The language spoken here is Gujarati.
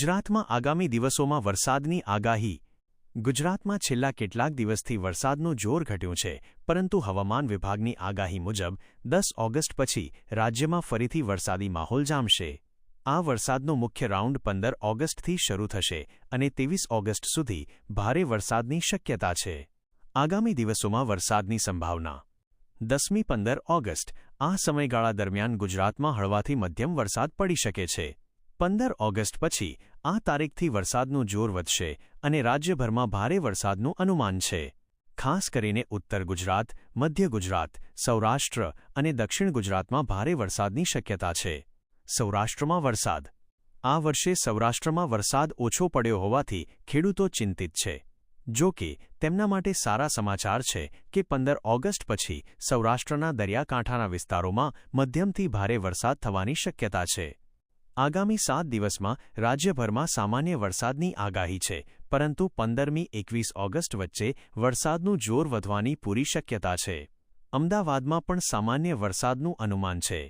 ગુજરાતમાં આગામી દિવસોમાં વરસાદની આગાહી. ગુજરાતમાં છેલ્લા કેટલાક દિવસથી વરસાદનું જોર ઘટ્યું છે, પરંતુ હવામાન વિભાગની આગાહી મુજબ દસ ઓગસ્ટ પછી રાજ્યમાં ફરીથી વરસાદી માહોલ જામશે. આ વરસાદનો મુખ્ય રાઉન્ડ પંદર ઓગસ્ટથી શરૂ થશે અને ત્રેવીસ ઓગસ્ટ સુધી ભારે વરસાદની શક્યતા છે. આગામી દિવસોમાં વરસાદની સંભાવના. દસમી પંદર ઓગસ્ટ આ સમયગાળા દરમિયાન ગુજરાતમાં હળવાથી મધ્યમ વરસાદ પડી શકે છે. પંદર ઓગસ્ટ પછી આ તારીખથી વરસાદનું જોર વધશે અને રાજ્યભરમાં ભારે વરસાદનું અનુમાન છે. ખાસ કરીને ઉત્તર ગુજરાત, મધ્ય ગુજરાત, સૌરાષ્ટ્ર અને દક્ષિણ ગુજરાતમાં ભારે વરસાદની શક્યતા છે. સૌરાષ્ટ્રમાં વરસાદ. આ વર્ષે સૌરાષ્ટ્રમાં વરસાદ ઓછો પડ્યો હોવાથી ખેડૂતો ચિંતિત છે. જો કે, તેમના માટે સારા સમાચાર છે કે પંદર ઓગસ્ટ પછી સૌરાષ્ટ્રના દરિયાકાંઠાના વિસ્તારોમાં મધ્યમથી ભારે વરસાદ થવાની શક્યતા છે. આગામી સાત દિવસમાં રાજ્યભરમાં સામાન્ય વરસાદની આગાહી છે, પરંતુ પંદરમી એકવીસ ઓગસ્ટ વચ્ચે વરસાદનું જોર વધવાની પૂરી શક્યતા છે. અમદાવાદમાં પણ સામાન્ય વરસાદનું અનુમાન છે.